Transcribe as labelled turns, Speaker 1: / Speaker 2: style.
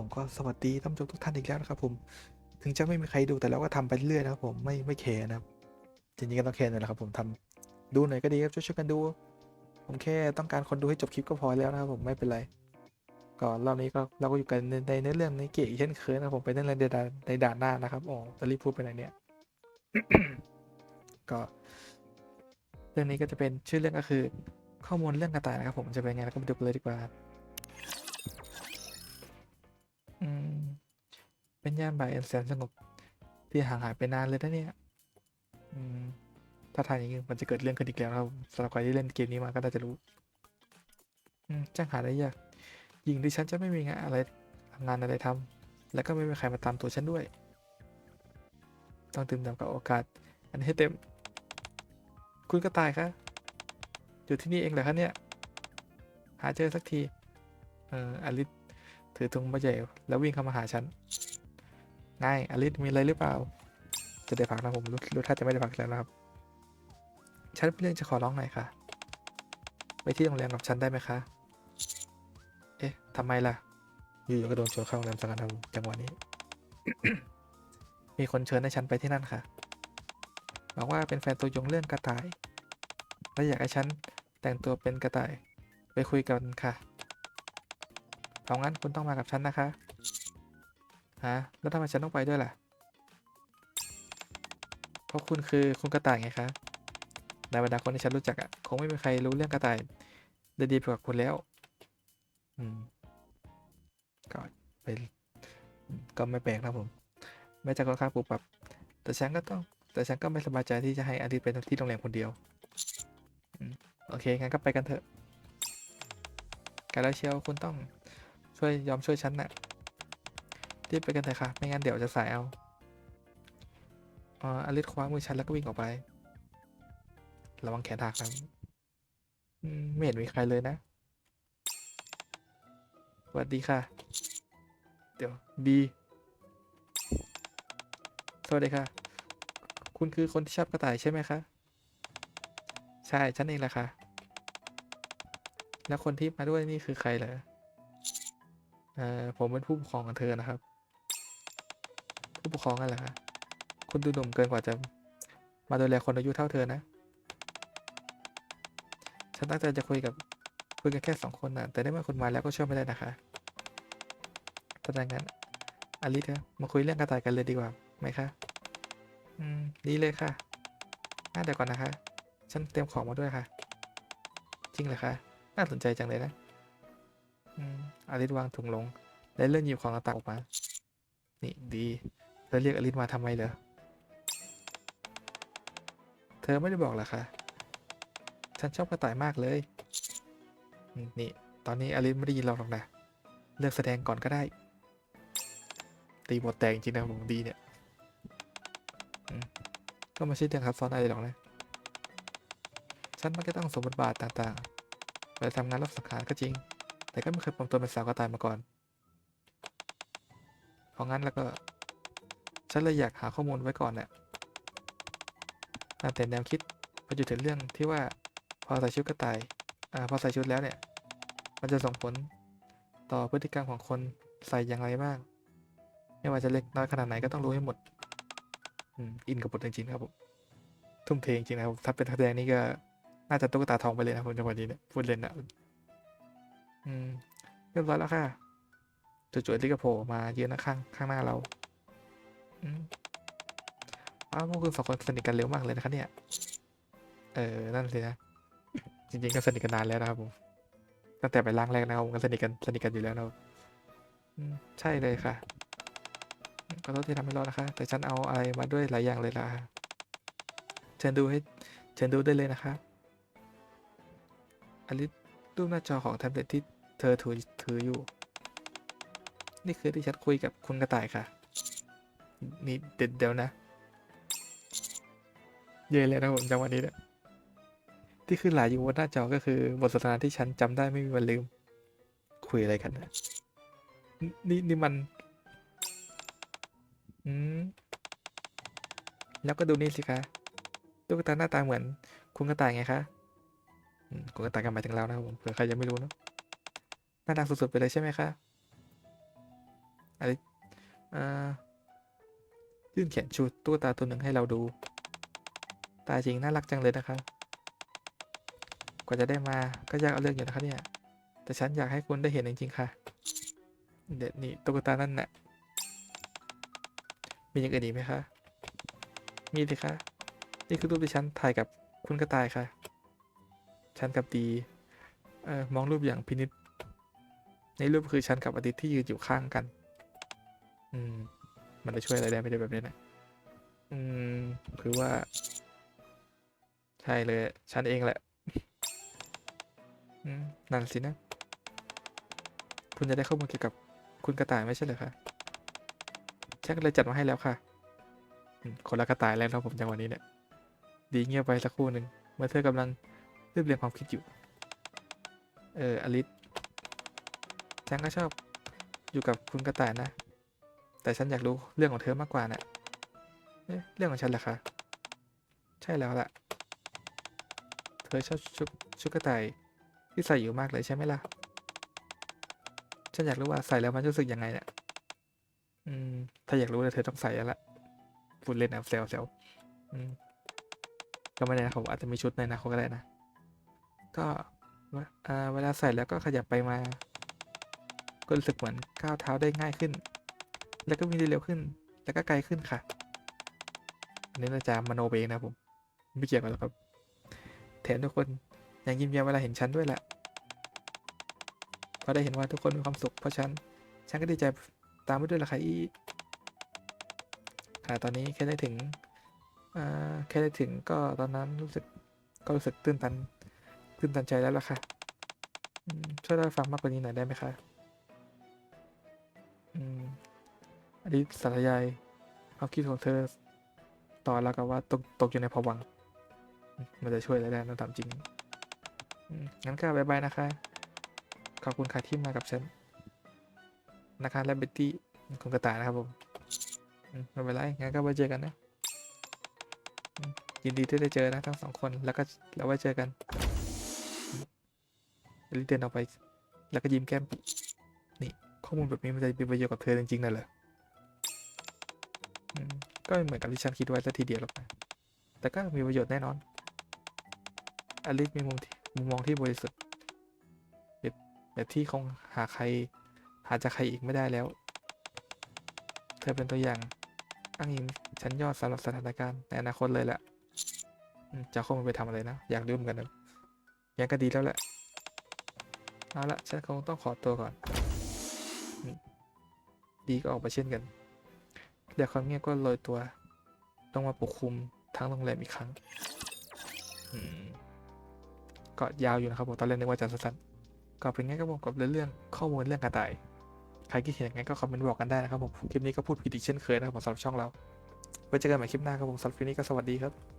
Speaker 1: ผมก็สวัสดีท่านผู้ชมทุกท่านอีกแล้วนะครับ ผม ถึงจะไม่มีใครดูแต่เราก็ทำไปเรื่อยนะครับ ผมไม่ไม่แคร์นะครับจริงๆก็ต้องแคร์หน่อยแหละครับ ผมทำดูหน่อยก็ดีครับช่วยๆกันดู ผมแค่ต้องการคนดูให้จบคลิปก็พอแล้วนะครับ ผมไม่เป็นไรก็รอบนี้ก็เราก็อยู่กันในในในเรื่องในเกะอีกเช่นเคยนะครับผมไปเล่นในด่านในด่านหน้านะครับอ๋อจะรีบพูดไปไหนเนี่ยก็ เรื่องนี้ก็จะเป็นชื่อเรื่องก็คือ ข้อมูลเรื่องกระต่ายนะครับ ผมจะเป็นไงแล้วก็มาดูกันเลยดีกว่า เป็นย่านบ่ายอันแสนสงบ ที่ห่างหายไปนานเลยนะเนี่ย อืม ถ้าทางอย่างนี้มันจะเกิดเรื่องขึ้นอีกแล้วครับสำหรับใครที่เล่นเกมนี้มาก็น่าจะรู้ อืมจ้างหาได้ยากหญิงดิฉันจะไม่มีงานอะไรทำงานอะไรทำแล้วก็ไม่มีใครมาตามตัวฉันด้วย ต้องตื่นตากับโอกาส อันนี้ให้เต็ม คุณกระต่ายคะอยู่ที่นี่เองเหรอคะเนี่ย หาเจอสักที เอออลิสถือธงใบใหญ่แล้ววิ่งเข้ามาหาฉัน ง่ายอลิสมีอะไรหรือเปล่า จะได้พักนะผมรู้รู้ท่าจะไม่ได้พักแล้วนะครับ ฉันเป็นเรื่องจะขอร้องหน่อยค่ะ ไปที่โรงแรมกับฉันได้ไหมคะ เอ๊ะทำไมล่ะ อยู่ๆก็โดนชวนเข้าโรงแรมสังกัดครับจังหวะนี้ มีคนเชิญให้ฉันไปที่นั่นค่ะ บอกว่าเป็นแฟนตัวยงเรื่องกระต่าย และอยากให้ฉันแต่งตัวเป็นกระต่าย ไปคุยกันค่ะเพราะงั้นคุณต้องมากับฉันนะคะ ฮะ แล้วทำไมฉันต้องไปด้วยล่ะ เพราะคุณคือคุณกระต่ายไงคะในบรรดาคนที่ฉันรู้จักอะคงไม่มีใครรู้เรื่องกระต่าย ได้ดีไปกว่าคุณแล้ว อืม ก็ไปก็ไม่แปลกนะผม แม้จะค่อนข้างปรับปับ แต่ฉันก็ต้อง แต่ฉันก็ไม่สบายใจที่จะให้อดีตไปที่โรงแรมคนเดียวอโอเค งั้นก็ไปกันเถอะ กาลาเชียวคุณต้องช่วยยอมช่วยฉันนะ่ะ รีบไปกันเถอะค่ะ ไม่งั้นเดี๋ยวจะสายเอาอ่ออลิสคว้ามือฉันแล้วก็วิ่งออกไป ระวังแขนหักนะไม่เห็นมีใครเลยนะสวัสดีค่ะ เดี๋ยวบีสวัสดีค่ะ คุณคือคนที่ชอบกระต่ายใช่ไหมคะ ใช่ ฉันเองแหละค่ะ แล้วคนที่มาด้วยนี่คือใครเหรอเอ่อผมเป็นผู้ปกครองของเธอนะครับ ผู้ปกครองนั่นแหละคะคุณดูหนุ่มเกินกว่าจะมาดูแลคนอายุเท่าเธอนะ ฉันตั้งใจจะคุยกับคุยกันแค่สองคนนะแต่ได้เมื่อคุณมาแล้วก็ช่วยไม่ได้นะคะถ้าดังนั้นอลิสครับมาคุยเรื่องกระต่ายกันเลยดีกว่าไหมคะ อืม ดีเลยค่ะน่าเดี๋ยวก่อนนะคะ ฉันเตรียมของมาด้วยค่ะ จริงเหรอคะ น่าสนใจจังเลยนะ อืมอลิสวางถุงลง และเลื่อนหยิบของต่างๆออกมา นี่ดี เธอเรียกอลิสมาทำไมเหรอ เธอไม่ได้บอกหรอคะ ฉันชอบกระต่ายมากเลย นี่ ตอนนี้อลิสไม่ได้ยินเราหรอกนะ เลือกแสดงก่อนก็ได้ ตีบทแตกจริงนะผมดีเนี่ย ก็ไม่ใช่เรื่องซับซ้อนอะไรหรอกนะ ฉันมันก็ต้องสมบทบาทต่างๆไปทำงานรับสังหารก็จริง แต่ก็ไม่เคยปลอมตัวเป็นสาวกระต่ายมาก่อน เพราะงั้นแล้วก็ ฉันเลยอยากหาข้อมูลไว้ก่อนเนี่ยแต่แนวคิดไปอยู่ถึงเรื่องที่ว่าพอใส่ชุดกระต่ายอ่าพอใส่ชุดแล้วเนี่ย มันจะส่งผลต่อพฤติกรรมของคนใส่อย่างไรบ้าง ไม่ว่าจะเล็กน้อยขนาดไหนก็ต้องรู้ให้หมดอืมอินกับบทจริงๆครับผม ทุ่มเทจริงนะครับ ถ้าเป็นทักแดงนี่ก็น่าจะตุ๊กตาทองไปเลยนะผมจังหวะนี้เนี่ยพูดเล่นนะอืมเรียบร้อยแล้วค่ะจู่ๆลิกาโผล่มายืนข้างข้างหน้าเรา ว้าวพวกคุณสองคนสนิทกันเร็วมากเลยนะคะเนี่ย เออ นั่นสินะ จริงๆก็สนิทกันนานแล้วนะครับผม ตั้งแต่ไปร่างแรกนะครับผมก็สนิทกันสนิทกันอยู่แล้วนะครับใช่เลยค่ะขอโทษที่ทำให้รอนะคะ แต่ฉันเอาอะไรมาด้วยหลายอย่างเลยล่ะเชิญดูให้เชิญดูได้เลยนะคะอลิสรูปหน้าจอของแท็บเล็ตที่เธอถือถืออยู่ นี่คือที่ฉันคุยกับคุณกระต่ายค่ะ นี่เด็ดเดียวนะ เย่เลยนะผมจังหวะนี้เนี่ยที่ขึ้นหลายอยู่บนหน้าจอก็คือบทสนทนาที่ฉันจำได้ไม่มีวันลืม คุยอะไรกันนะนี่นี่มันอืมแล้วก็ดูนี่สิคะตุ๊กตาหน้าตาเหมือน คุณกระต่ายไงคะคุณกระต่ายกันหมายถึงเรานะครับผมเผื่อใครยังไม่รู้เนอะน่ารักสุดๆไปเลยใช่ไหมคะอะไรอ่า ยื่นแขนชูตุ๊กตาตัวหนึ่งให้เราดู ตาจริงน่ารักจังเลยนะคะ กว่าจะได้มาก็ยากเอาเรื่องอยู่นะคะเนี่ย แต่ฉันอยากให้คุณได้เห็นจริงๆค่ะ เด็ดนี่ตุ๊กตานั่นน่ะ มีอย่างอื่นอีกไหมคะ มีสิคะนี่คือรูปที่ฉันถ่ายกับคุณกระต่ายค่ะ ฉันกับดีเอ่อมองรูปอย่างพินิจในรูปคือฉันกับอดิตที่ยืนอยู่ข้างกัน อืม มันจะช่วยอะไรได้ไม่ได้แบบนี้นะอืมคือว่า ใช่เลย ฉันเองแหละนั่นสินะ คุณจะได้ข้อมูลเกี่ยวกับคุณกระต่ายไม่ใช่เหรอคะฉันก็เลยจัดมาให้แล้วค่ะ คนละกระต่ายแล้วครับผมจังหวะนี้เนี่ย ดีเงียบไปสักครู่หนึ่งเมื่อเธอกำลังเรียบเรียงความคิดอยู่ เอออลิสฉันก็ชอบอยู่กับคุณกระต่ายนะ แต่ฉันอยากรู้เรื่องของเธอมากกว่านะ่ะเอ๊ะเรื่องของฉันเหรอคะใช่แล้วล่ะ เธอชอบชุดชุดกระต่ายที่ใส่อยู่มากเลยใช่ไหมล่ะ ฉันอยากรู้ว่าใส่แล้วมันรู้สึกยังไงเนี่ยอืม ถ้าอยากรู้เลยเธอต้องใส่แล้วละพูดเล่นแอบแซวแซวอืมก็ไม่แน่นะครับอาจจะมีชุดในอนาคตก็ได้นะ ก็เอ่าเวลาใส่แล้วก็ขยับไปมา ก็รู้สึกเหมือนก้าวเท้าได้ง่ายขึ้น แล้วก็วิ่งได้เร็วขึ้น แล้วก็ไกลขึ้นค่ะ อันนี้น่าจะมโนเองนะผม ไม่เกี่ยวกันหรอกครับ แถมทุกคนยังยิ้มแย้มเวลาเห็นฉันด้วยแหละพอได้เห็นว่าทุกคนมีความสุขเพราะฉัน ฉันก็ดีใจตามไปด้วยละค่ะอีค่ะตอนนี้แค่ได้ถึงอ่าแค่ได้ถึงก็ตอนนั้นรู้สึกก็รู้สึกตื้นตันตื้นตันใจแล้วล่ะค่ะช่วยเล่าฟังมากกว่านี้หน่อยได้ไหมคะ นนี้สารยายความคิดของเธอต่อแล้วกับว่าตกตกอยู่ในภวังมันจะช่วยอะไรได้นะตามจริง งั้นก็บายบายนะคะ ขอบคุณค่ะที่มากับฉัน นะคะและเบตตี้คุณกระต่ายนะครับผมไม่เป็นไร งั้นก็ไว้เจอกันนะ ยินดีที่ได้เจอนะทั้งสองคน แล้วก็แล้วไว้เจอกันลิเดินออกไป แล้วก็ยิ้มแก้ม นี่ ข้อมูลแบบนี้มันจะเป็นประโยชน์กับเธอจริงๆนั่นแหละอืม ก็ไม่เหมือนกับที่ฉันคิดไว้ซะทีเดียวหรอกนะแต่ก็มีประโยชน์แน่นอนอลิสมีมุมมุมมองที่บริสุทธิ์แบบแบบที่คงหาใคร หาจากใครอีกไม่ได้แล้ว เธอเป็นตัวอย่างอ้างอิงชั้นยอดสำหรับสถานการณ์ในอนาคตเลยแหละจะเอาข้อมูลไปทำอะไรนะ อยากรู้เหมือนกันนะยังก็ดีแล้วแหละ เอาละฉันคงต้องขอตัวก่อน ดีก็ออกไปเช่นกัน ดี๋ยวความเงียบก็โรยตัว ต้องมาปกคลุมทั้งโรงแรมอีกครั้งก็ยาวอยู่นะครับผมตอนแรกนึกว่าจะสั้นๆก็เป็นไงก็บอกกับเรื่องข้อมูลเรื่องกระต่ายใครคิดเห็นยังไงก็คอมเมนต์บอกกันได้นะครับผมคลิปนี้ก็พูดผิดอีกเช่นเคยนะครับผมสำหรับช่องเราไว้เจอกันใหม่คลิปหน้าครับผมสำหรับคลิปนี้ก็สวัสดีครับ